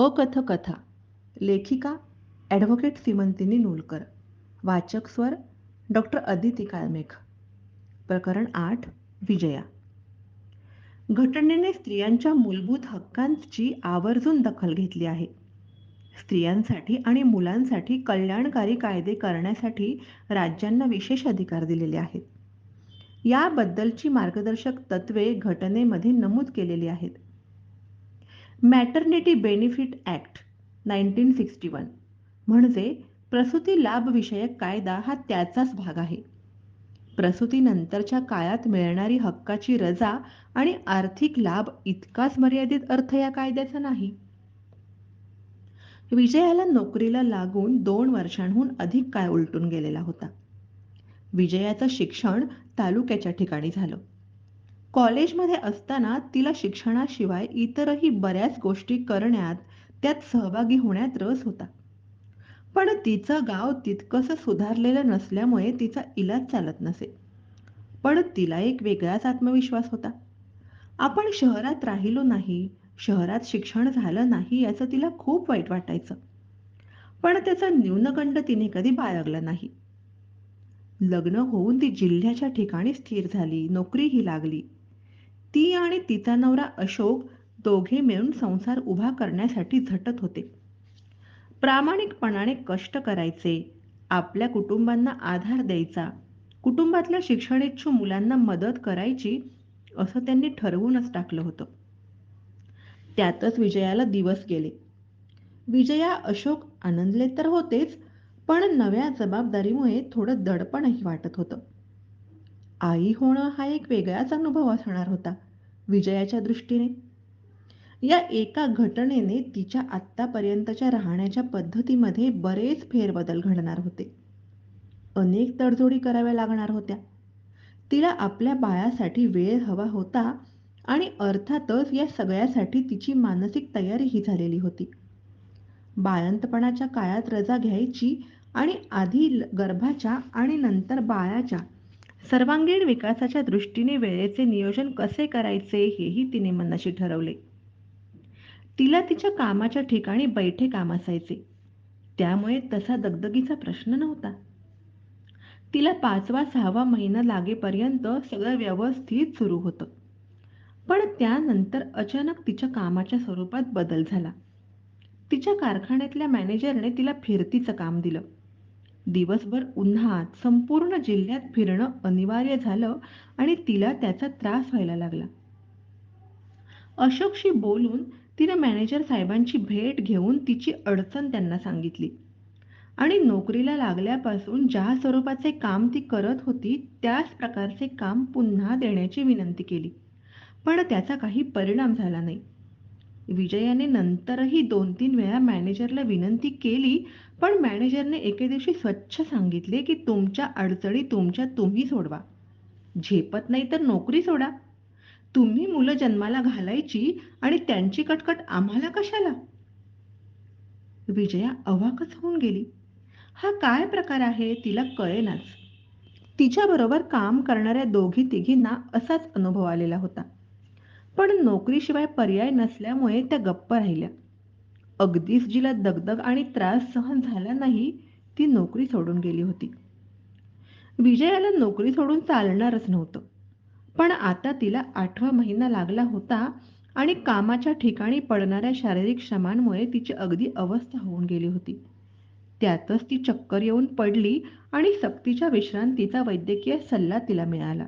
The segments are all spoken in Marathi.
अकथकथा. लेखिका ॲडव्होकेट सिमंतिनी नूलकर. वाचक स्वर डॉक्टर अदिती काळमेघ. प्रकरण आठ विजया. घटनेने स्त्रियांच्या मूलभूत हक्कांची आवर्जून दखल घेतली आहे. स्त्रियांसाठी आणि मुलांसाठी कल्याणकारी कायदे करण्यासाठी राज्यांना विशेष अधिकार दिलेले आहेत. याबद्दलची मार्गदर्शक तत्त्वे घटनेमध्ये नमूद केलेली आहेत. Maternity benefit act nineteen sixty one म्हणजे प्रसूती लाभविषयक कायदा हा त्याचाच भाग आहे. प्रसूतीनंतरच्या काळात मिळणारी हक्काची रजा आणि आर्थिक लाभ इतकाच मर्यादित अर्थ या कायद्याचा नाही. विजयाला नोकरीला लागून दोन वर्षांहून अधिक काळ उलटून गेलेला होता. विजयाचं शिक्षण तालुक्याच्या ठिकाणी झालं. कॉलेजमध्ये असताना तिला शिक्षणाशिवाय इतरही बऱ्याच गोष्टी करण्यात त्यात सहभागी होण्यात रस होता. पण तिचं गाव तितकंसं सुधारलेलं नसल्यामुळे तिचा इलाज चालत नसे. पण तिला एक वेगळाच आत्मविश्वास होता. आपण शहरात राहिलो नाही शहरात शिक्षण झालं नाही याचं तिला खूप वाईट वाटायचं. पण त्याचा न्यूनगंड तिने कधी बाळगला नाही. लग्न होऊन ती जिल्ह्याच्या ठिकाणी स्थिर झाली नोकरीही लागली. ती आणि तिचा नवरा अशोक दोघे मिळून संसार उभा करण्यासाठी झटत होते. प्रामाणिकपणाने कष्ट करायचे आपल्या कुटुंबांना आधार द्यायचा कुटुंबातल्या शिक्षणेच्छू मुलांना मदत करायची असं त्यांनी ठरवूनच टाकलं होतं. त्यातच विजयाला दिवस गेले. विजया अशोक आनंदले तर होतेच पण नव्या जबाबदारीमुळे थोडं दडपणही वाटत होतं. आई होणं हा एक वेगळाच अनुभव असणार होता विजयाच्या दृष्टीने. या एका घटनेने तिच्या आत्तापर्यंतच्या राहण्याच्या पद्धतीमध्ये बरेच फेरबदल घडणार होते. अनेक तडजोडी कराव्या लागणार होत्या. तिला आपल्या बाळासाठी वेळ हवा होता आणि अर्थातच या सगळ्यासाठी तिची मानसिक तयारीही झालेली होती. बाळंतपणाच्या काळात रजा घ्यायची आणि आधी गर्भाच्या आणि नंतर बाळाच्या सर्वांगीण विकासाच्या दृष्टीने वेळेचे नियोजन कसे करायचे हेही तिने मनाशी ठरवले. तिला तिच्या कामाच्या ठिकाणी बैठे काम असायचे त्यामुळे तसा दगदगीचा प्रश्न नव्हता. तिला पाचवा सहावा महिना लागेपर्यंत सगळं व्यवस्थित सुरू होतं. पण त्यानंतर अचानक तिच्या कामाच्या स्वरूपात बदल झाला. तिच्या कारखान्यातल्या मॅनेजरने तिला फिरतीचं काम दिलं. दिवसभर उन्हात संपूर्ण जिल्ह्यात फिरणं अनिवार्य झालं आणि तिला त्याचा त्रास व्हायला लागला. अशोकशी बोलून तिनं मॅनेजर साहेबांची भेट घेऊन तिची अडचण त्यांना सांगितली. आणि नोकरीला लागल्यापासून ज्या स्वरूपाचे काम ती करत होती त्याच प्रकारचे काम पुन्हा देण्याची विनंती केली. पण त्याचा काही परिणाम झाला नाही. विजयाने नंतरही दोन तीन वेळा मॅनेजरला विनंती केली पण मॅनेजरने एके दिवशी स्वच्छ सांगितले की तुमच्या अडचणी तुमच्या तुम्ही सोडवा. झेपत नाही तर नोकरी सोडा. तुम्ही मुलं जन्माला घालायची आणि त्यांची कटकट आम्हाला कशाला? विजया अवाकच होऊन गेली. हा काय प्रकार आहे तिला कळेनाच. तिच्याबरोबर काम करणाऱ्या दोघी तिघींना असाच अनुभव आलेला होता. पण नोकरीशिवाय पर्याय नसल्यामुळे त्या गप्प राहिल्या. अगदीच जिला दगदग आणि त्रास सहन झाला नाही ती नोकरी सोडून गेली होती. विजयाला नोकरी सोडून चालणारच नव्हतं. पण आता तिला आठवा महिना लागला होता आणि कामाच्या ठिकाणी पडणाऱ्या शारीरिक श्रमांमुळे तिची अगदी अवस्था होऊन गेली होती. त्यातच ती चक्कर येऊन पडली आणि सक्तीच्या विश्रांतीचा वैद्यकीय सल्ला तिला मिळाला.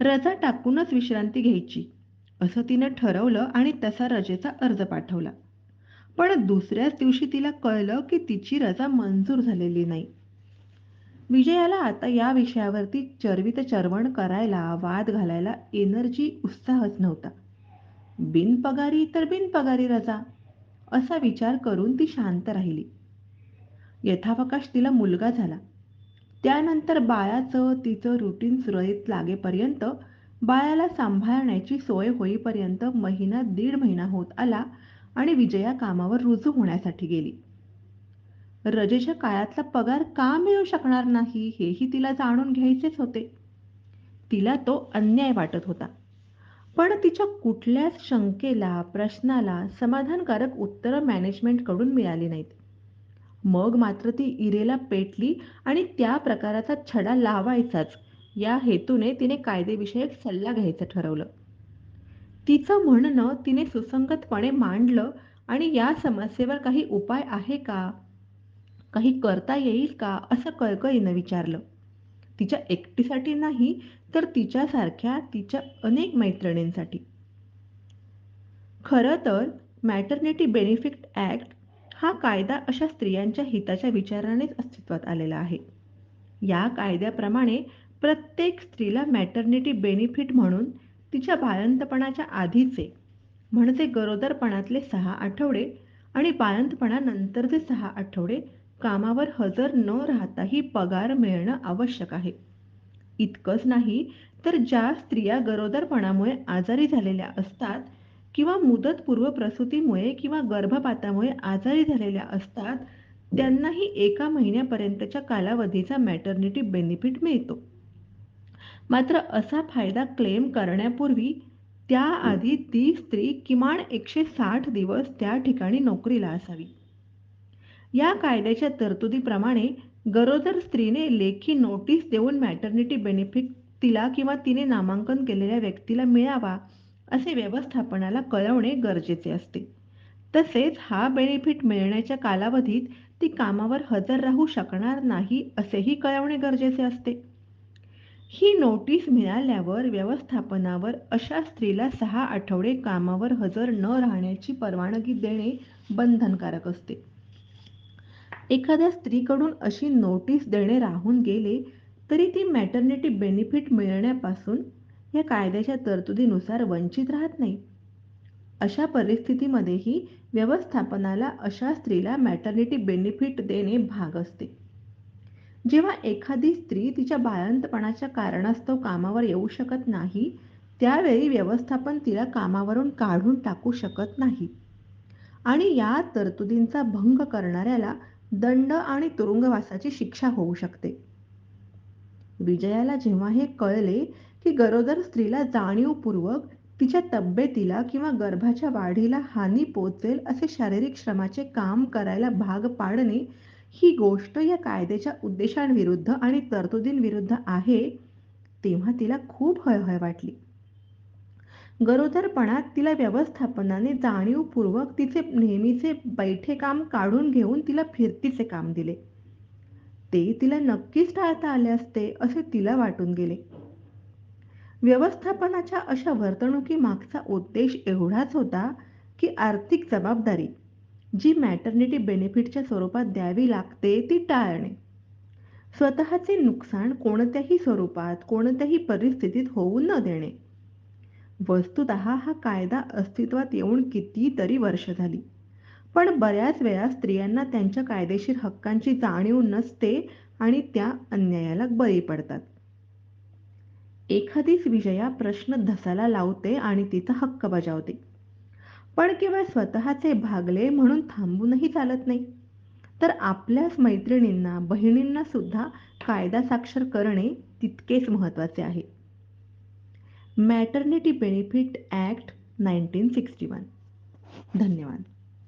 रजा टाकूनच विश्रांती घ्यायची. असं तिनं ठरवलं आणि तसा रजेचा अर्ज पाठवला. पण दुसऱ्याच दिवशी तिला कळलं की तिची रजा मंजूर झालेली नाही. विजयाला आता या विषयावरती चरवित चरवण करायला वाद घालायला एनर्जी उत्साहच नव्हता. बिनपगारी तर बिनपगारी रजा असा विचार करून ती शांत राहिली. यथावकाश तिला मुलगा झाला. त्यानंतर बाळाचं तिचं रुटीन सुरळीत लागेपर्यंत बाळाला सांभाळण्याची सोय होईपर्यंत महिना दीड महिना होत आला आणि विजया कामावर रुजू होण्यासाठी गेली. रजेच्या काळातला पगार का मिळू शकणार नाही हेही तिला जाणून घ्यायचेच होते. तिला तो अन्याय वाटत होता. पण तिच्या कुठल्याच शंकेला, प्रश्नाला समाधानकारक उत्तरं मॅनेजमेंटकडून मिळाली नाहीत. मग मात्र ती इरेला पेटली आणि त्या प्रकाराचा छडा लावायचाच या हेतूने तिने कायदेविषयक सल्ला घ्यायचं ठरवलं. तिचं म्हणणं तिने सुसंगतपणे मांडलं आणि या समस्येवर काही उपाय आहे का? काही करता येईल का? असं कळकळीनं विचारलं. तिच्या एकटीसाठी नाही तर तिच्यासारख्या तिच्या अनेक मैत्रिणींसाठी. खरं तर मॅटर्निटी बेनिफिट ॲक्ट हा कायदा अशा स्त्रियांच्या हिताच्या विचारानेच अस्तित्वात आलेला आहे. या कायद्याप्रमाणे प्रत्येक स्त्रीला मॅटर्निटी बेनिफिट म्हणून तिच्या बाळंतपणाच्या आधीचे म्हणजे गरोदरपणातले सहा आठवडे आणि बाळंतपणानंतरचे सहा आठवडे कामावर हजर न राहताही पगार मिळणं आवश्यक आहे. इतकंच नाही तर ज्या स्त्रिया गरोदरपणामुळे आजारी झालेल्या असतात किंवा मुदतपूर्व प्रसूतीमुळे किंवा गर्भपातामुळे आजारी झालेल्या असतात त्यांनाही एका महिन्यापर्यंतच्या कालावधीचा मॅटर्निटी बेनिफिट मिळतो. मात्र असा फायदा क्लेम करण्यापूर्वी त्याआधी ती स्त्री किमान एकशे साठ दिवस त्या ठिकाणी नोकरीला असावी. या कायद्याच्या तरतुदीप्रमाणे गरोदर स्त्रीने लेखी नोटीस देऊन मॅटर्निटी बेनिफिट तिला किंवा तिने नामांकन केलेल्या व्यक्तीला मिळावा असे व्यवस्थापनाला कळवणे गरजेचे असते. तसेच हा बेनिफिट मिळण्याच्या कालावधीत ती कामावर हजर राहू शकणार नाही असेही कळवणे गरजेचे असते. ही नोटीस मिळाल्यावर व्यवस्थापनावर अशा स्त्रीला सहा आठवडे कामावर हजर न राहण्याची परवानगी देणे बंधनकारक असते. एखाद्या स्त्रीकडून अशी नोटीस देणे राहून गेले तरी ती मॅटर्निटी बेनिफिट मिळण्यापासून या कायद्याच्या तरतुदीनुसार वंचित राहत नाही. अशा परिस्थितीमध्येही व्यवस्थापनाला अशा स्त्रीला मॅटर्निटी बेनिफिट देणे भाग असते. जेव्हा एखादी स्त्री तिच्या बाळंतपणाच्या कारणास्तव कामावर येऊ शकत नाही त्यावेळी व्यवस्थापन तिला कामावरून काढून टाकू शकत नाही आणि या तरतुदींचा भंग करणाऱ्याला दंड आणि तुरुंगवासाची शिक्षा होऊ शकते. विजयाला जेव्हा हे कळले की गरोदर स्त्रीला जाणीवपूर्वक तिच्या तब्येतीला किंवा गर्भाच्या वाढीला हानी पोचेल असे शारीरिक श्रमाचे काम करायला भाग पाडणे ही गोष्ट या कायद्याच्या उद्देशांविरुद्ध आणि तरतुदींविरुद्ध आहे तेव्हा तिला खूप हळहळ वाटली. गरोदरपणात तिला व्यवस्थापनाने जाणीवपूर्वक तिचे नेहमीचे बैठे काम काढून घेऊन तिला फिरतीचे काम दिले. ते तिला नक्कीच टाळता आले असते असे तिला वाटून गेले. व्यवस्थापनाच्या अशा वर्तणुकीमागचा उद्देश एवढाच होता की आर्थिक जबाबदारी जी मॅटर्निटी बेनिफिटच्या स्वरूपात द्यावी लागते ती टाळणे. स्वतःचे नुकसान कोणत्याही स्वरूपात, कोणत्याही परिस्थितीत होऊ न देणे. वस्तुतः हा कायदा अस्तित्वात येऊन कितीतरी वर्ष झाली, पण बऱ्याच वेळा स्त्रियांना त्यांच्या कायदेशीर हक्कांची जाणीव नसते आणि त्या अन्यायाला बळी पडतात. एखादीच विजया प्रश्न धसाला लावते आणि तिचा हक्क बजावते. पण केवळ स्वतःचे भागले म्हणून थांबूनही चालत नाही, तर आपल्याच मैत्रिणींना, बहिणींना सुद्धा कायदा साक्षर करणे तितकेच महत्त्वाचे आहे. Maternity benefit act nineteen sixty one. धन्यवाद.